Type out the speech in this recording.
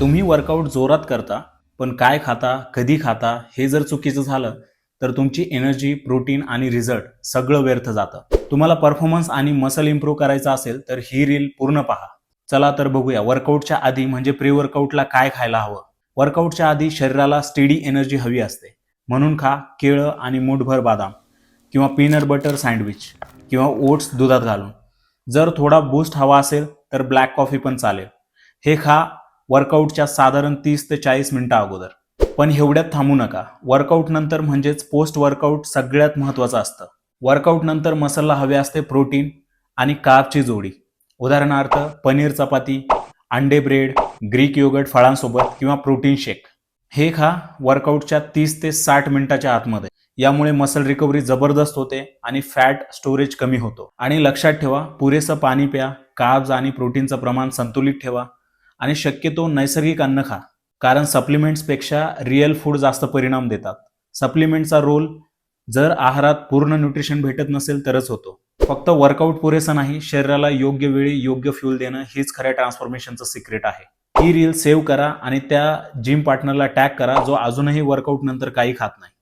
तुम्ही वर्कआउट जोरात करता पण काय खाता कधी खाता हे जर चुकीचं झालं तर तुमची एनर्जी प्रोटीन आणि रिझल्ट सगळं व्यर्थ जातं. तुम्हाला परफॉर्मन्स आणि मसल इम्प्रूव्ह करायचा असेल तर ही रील पूर्ण पहा. चला तर बघूया वर्कआउटच्या आधी म्हणजे प्री वर्कआउटला काय खायला हवं? वर्कआउटच्या आधी शरीराला स्टेडी एनर्जी हवी असते. म्हणून खा केळं आणि मूठभर बदाम किंवा पीनट बटर सँडविच किंवा ओट्स दुधात घालून. जर थोडा बूस्ट हवा असेल तर ब्लॅक कॉफी पण चालेल. हे खा वर्कआउटच्या साधारण तीस ते चाळीस मिनिटं अगोदर. पण एवढ्यात थांबू नका. वर्कआउट नंतर म्हणजेच पोस्ट वर्कआउट सगळ्यात महत्त्वाचं असतं. वर्कआउट नंतर मसलला हवे असते प्रोटीन आणि कार्बची जोडी. उदाहरणार्थ पनीर चपाती अंडे ब्रेड ग्रीक योगर्ट फळांसोबत किंवा प्रोटीन शेक हे खा वर्कआउटच्या तीस ते साठ मिनिटाच्या आतमध्ये. यामुळे मसल रिकव्हरी जबरदस्त होते आणि फॅट स्टोरेज कमी होतो. आणि लक्षात ठेवा पुरेसं पाणी प्या कार्ब्स आणि प्रोटीनचं प्रमाण संतुलित ठेवा. आणि शक्यतो नैसर्गिक अन्न खा. कारण सप्लिमेंट्सपेक्षा रिअल फूड जास्त परिणाम देतात. सप्लिमेंटचा रोल जर आहारात पूर्ण न्यूट्रिशन भेटत नसेल तरच होतो. फक्त वर्कआउट पुरेसं नाही शरीराला योग्य वेळी योग्य फ्यूल देणं हीच खऱ्या ट्रान्सफॉर्मेशनचं सिक्रेट आहे. ही रील सेव्ह करा आणि त्या जिम पार्टनरला टॅग करा जो अजूनही वर्कआउट नंतर काही खात नाही.